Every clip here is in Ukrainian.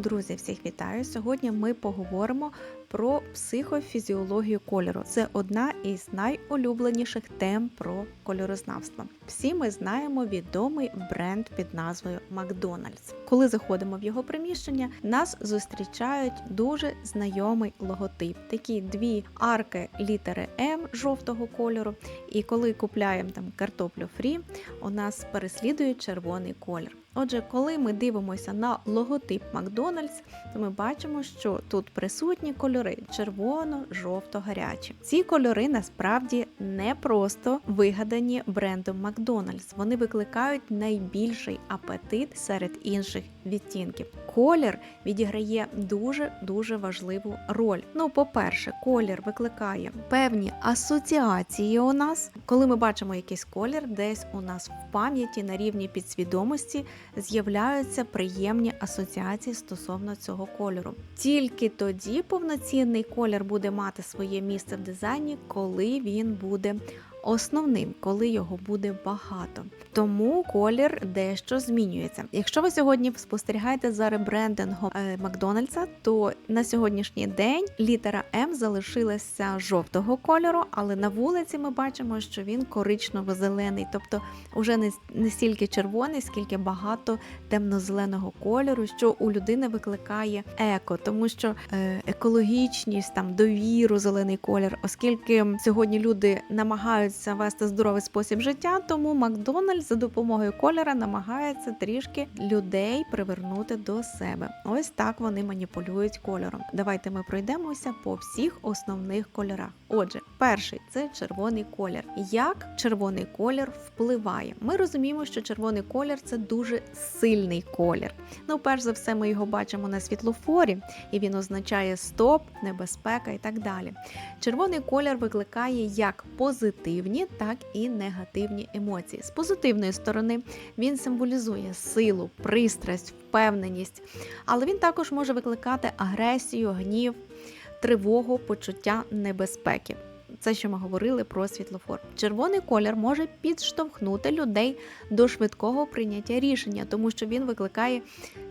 Друзі, всіх вітаю! Сьогодні ми поговоримо про психофізіологію кольору. Це одна із найулюбленіших тем про кольорознавство. Всі ми знаємо відомий бренд під назвою Макдональдс. Коли заходимо в його приміщення, нас зустрічають дуже знайомий логотип. Такі дві арки літери М жовтого кольору. І коли купляємо там картоплю фрі, у нас переслідує червоний колір. Отже, коли ми дивимося на логотип Макдональдс, то ми бачимо, що тут присутні кольори червоно, жовто, гарячі. Ці кольори насправді не просто вигадані брендом Макдональдс. Вони викликають найбільший апетит серед інших відтінків. Колір відіграє дуже дуже важливу роль. Ну, по-перше, колір викликає певні асоціації у нас. Коли ми бачимо якийсь колір, десь у нас в пам'яті на рівні підсвідомості з'являються приємні асоціації стосовно цього кольору. Тільки тоді повноцінний колір буде мати своє місце в дизайні, коли він буде буде основним, коли його буде багато. Тому колір дещо змінюється. Якщо ви сьогодні спостерігаєте за ребрендингом е, Макдональдса, то на сьогоднішній день літера М залишилася жовтого кольору, але на вулиці ми бачимо, що він коричнево-зелений, тобто уже не, не стільки червоний, скільки багато темно-зеленого кольору, що у людини викликає еко, тому що е, екологічність, там довіру, зелений колір, оскільки сьогодні люди намагаються вести здоровий спосіб життя, тому Макдональдс за допомогою кольора намагається трішки людей привернути до себе. Ось так вони маніпулюють кольором. Давайте ми пройдемося по всіх основних кольорах. Отже, перший це червоний колір. Як червоний колір впливає? Ми розуміємо, що червоний колір це дуже сильний колір. Ну, перш за все, ми його бачимо на світлофорі, і він означає стоп, небезпека і так далі. Червоний колір викликає як позитивні, так і негативні емоції. З позитивної сторони він символізує силу, пристрасть, впевненість, але він також може викликати агресію, гнів, тривогу, почуття небезпеки. Це що ми говорили про світлофор. Червоний колір може підштовхнути людей до швидкого прийняття рішення, тому що він викликає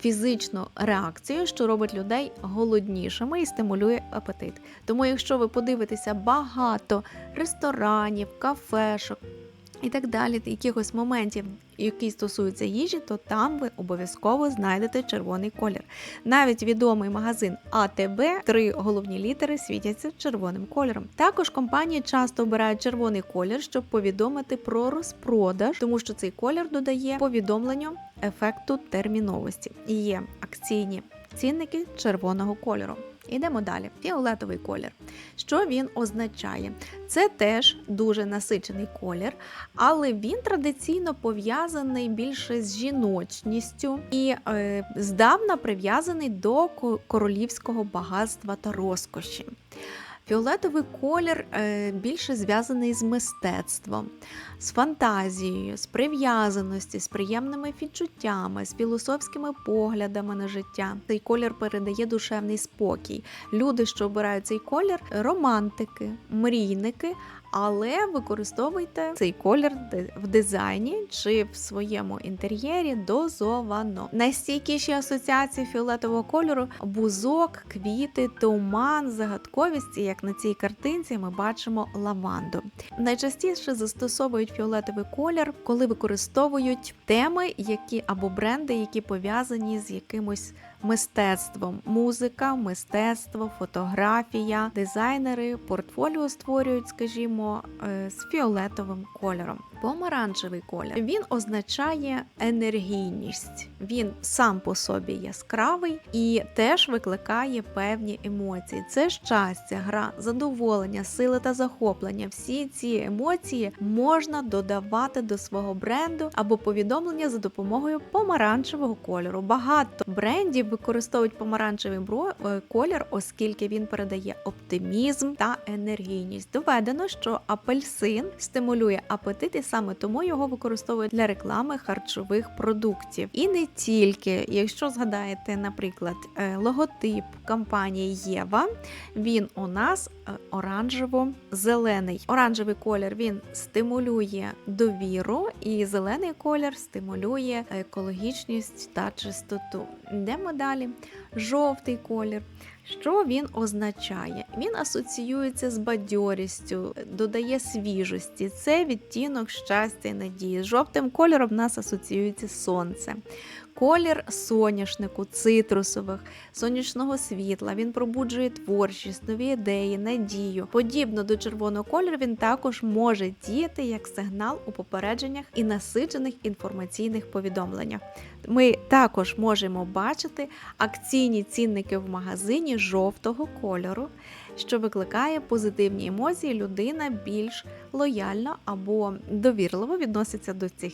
фізичну реакцію, що робить людей голоднішими і стимулює апетит. Тому, якщо ви подивитеся багато ресторанів, кафешок і так далі, якихось моментів, які стосуються їжі, то там ви обов'язково знайдете червоний колір. Навіть відомий магазин АТБ, три головні літери світяться червоним кольором. Також компанії часто обирають червоний колір, щоб повідомити про розпродаж, тому що цей колір додає повідомленню ефекту терміновості. І є акційні цінники червоного кольору. Ідемо далі. Фіолетовий колір. Що він означає? Це теж дуже насичений колір, але він традиційно пов'язаний більше з жіночністю і е, здавна прив'язаний до королівського багатства та розкоші. Фіолетовий колір е, більше зв'язаний з мистецтвом, з фантазією, з прив'язаності, з приємними відчуттями, з філософськими поглядами на життя. Цей колір передає душевний спокій. Люди, що обирають цей колір, романтики, мрійники. Але використовуйте цей колір в дизайні чи в своєму інтер'єрі дозовано. Найстійкіші асоціації фіолетового кольору бузок, квіти, туман, загадковість, і як на цій картинці ми бачимо лаванду. Найчастіше застосовують фіолетовий колір, коли використовують теми, які або бренди, які пов'язані з якимось мистецтвом. Музика, мистецтво, фотографія, дизайнери, портфоліо створюють, скажімо, е, з фіолетовим кольором. Помаранчевий колір він означає енергійність. Він сам по собі яскравий і теж викликає певні емоції. Це щастя, гра, задоволення, сили та захоплення. Всі ці емоції можна додавати до свого бренду або повідомлення за допомогою помаранчевого кольору. Багато брендів використовують помаранчевий е, колір, оскільки він передає оптимізм та енергійність. Доведено, що апельсин стимулює апетит і саме тому його використовують для реклами харчових продуктів. І не тільки, якщо згадаєте, наприклад, е, логотип компанії Єва, він у нас е, оранжево-зелений. Оранжевий колір він стимулює довіру, і зелений колір стимулює екологічність та чистоту. Йдемо далі. Жовтий колір. Що він означає? Він асоціюється з бадьорістю, додає свіжості. Це відтінок щастя і надії. З жовтим кольором нас асоціюється сонце. Колір соняшнику, цитрусових, сонячного світла. Він пробуджує творчість, нові ідеї, надію. Подібно до червоного кольору, він також може діяти як сигнал у попередженнях і насичених інформаційних повідомленнях. Ми також можемо бачити акційні цінники в магазині жовтого кольору, що викликає позитивні емоції. Людина більш лояльно або довірливо відноситься до цих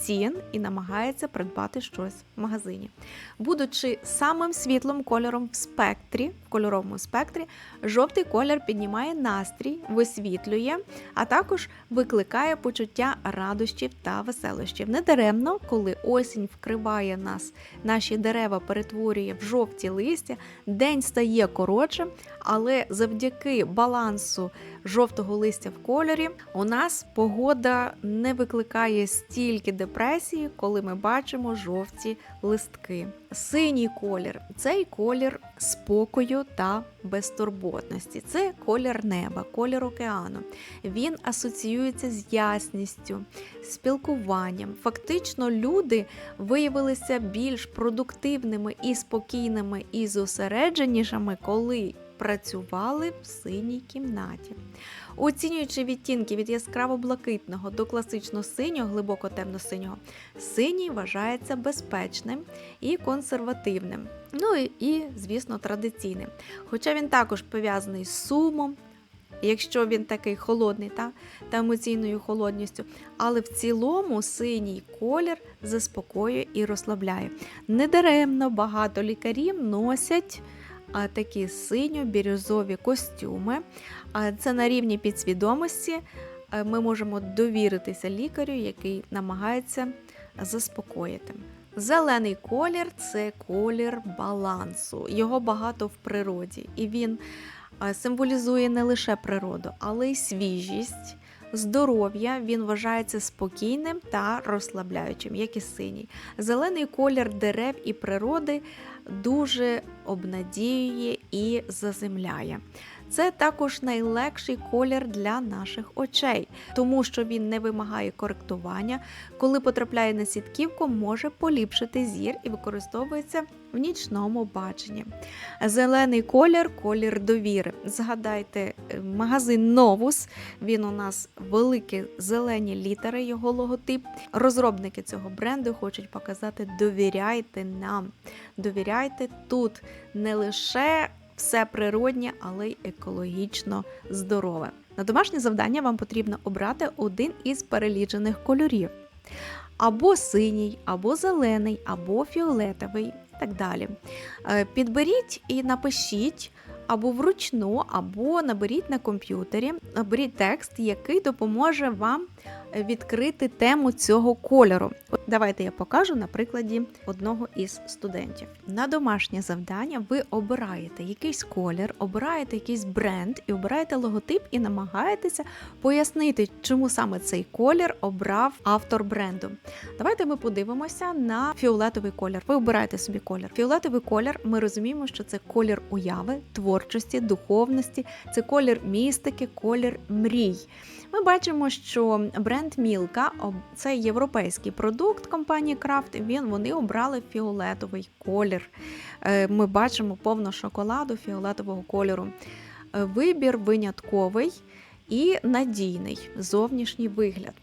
цін і намагається придбати щось в магазині. Будучи самим світлим кольором в спектрі, в кольоровому спектрі, жовтий колір піднімає настрій, висвітлює, а також викликає почуття радощів та веселощів. Недаремно, коли осінь вкриває нас, наші дерева перетворює в жовті листя, день стає коротшим, але завдяки балансу жовтого листя в кольорі у нас погода не викликає стільки депресії, коли ми бачимо жовті листки. Синій колір цей колір спокою та безтурботності. Це колір неба, колір океану. Він асоціюється з ясністю, спілкуванням. Фактично, люди виявилися більш продуктивними і спокійними і зосередженішими, коли працювали в синій кімнаті. Оцінюючи відтінки від яскраво блакитного до класично синього, глибоко темно-синього, синій вважається безпечним і консервативним. Ну і, звісно, традиційним. Хоча він також пов'язаний з сумом, якщо він такий холодний та, та емоційною холодністю. Але в цілому синій колір заспокоює і розслабляє. Недаремно багато лікарів носять такі синьо-бірюзові костюми. Це на рівні підсвідомості. Е, Ми можемо довіритися лікарю, який намагається заспокоїти. Зелений колір це колір балансу. Його багато в природі, і він е, символізує не лише природу, але й свіжість, здоров'я. Він вважається спокійним та розслабляючим, як і синій. Зелений колір дерев і природи дуже обнадіює і заземляє. Це також найлегший колір для наших очей, тому що він не вимагає коректування. Коли потрапляє на сітківку, може поліпшити зір і використовується в нічному баченні. Зелений колір колір довіри. Згадайте е, магазин Новус. Він у нас великі зелені літери, його логотип. Розробники цього бренду хочуть показати: довіряйте нам, довіряйте тут не лише все природнє, але й екологічно здорове. На домашнє завдання вам потрібно обрати один із перелічених кольорів: або синій, або зелений, або фіолетовий і так далі. Е, Підберіть і напишіть. Або вручну, або наберіть на комп'ютері, наберіть текст, який допоможе вам відкрити тему цього кольору. От Давайте я покажу на прикладі одного із студентів. На домашнє завдання ви обираєте якийсь колір, обираєте якийсь бренд і обираєте логотип і намагаєтеся пояснити, чому саме цей колір обрав автор бренду. Давайте ми подивимося на фіолетовий колір. Ви обираєте собі колір. Фіолетовий колір, ми розуміємо, що це колір уяви, творчості, духовності, це колір містики, колір мрій. Ми бачимо, що бренд Мілка це європейський продукт компанії Крафт. Він вони обрали фіолетовий колір. Е, Ми бачимо повно шоколаду фіолетового кольору. Е, Вибір винятковий і надійний зовнішній вигляд.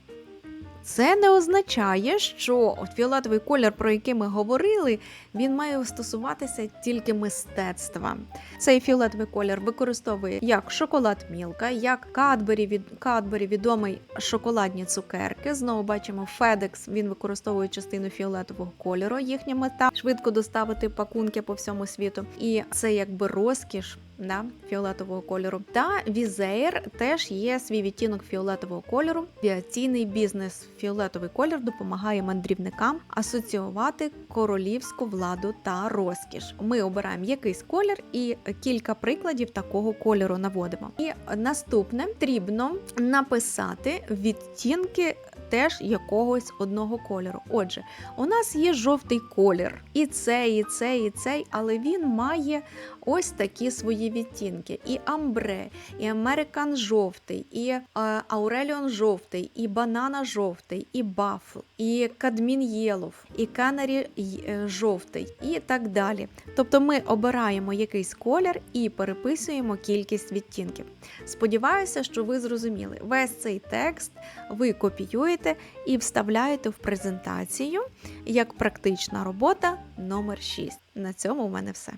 Це не означає, що фіолетовий колір, про який ми говорили, він має стосуватися тільки мистецтва. Цей фіолетовий колір використовує як шоколад Мілка, як Кадбері від Кадбері відомий шоколадні цукерки. Знову бачимо FedEx, він використовує частину фіолетового кольору. Їхня мета швидко доставити пакунки по всьому світу. І це якби розкіш. Да, фіолетового кольору. Та Візеєр теж є свій відтінок фіолетового кольору. Авіаційний бізнес фіолетовий колір допомагає мандрівникам асоціювати королівську владу та розкіш. Ми обираємо якийсь колір і кілька прикладів такого кольору наводимо. І наступне потрібно написати відтінки теж якогось одного кольору. Отже, у нас є жовтий колір, і цей, і цей, і цей, але він має ось такі свої відтінки: і амбре, і американ жовтий, і е, ауреліон жовтий, і банана жовтий, і бафл, і кадмін єлов, і канарі е, жовтий, і так далі. Тобто ми обираємо якийсь колір і переписуємо кількість відтінків. Сподіваюся, що ви зрозуміли. Весь цей текст ви копіюєте і вставляєте в презентацію як практична робота номер 6. На цьому у мене все.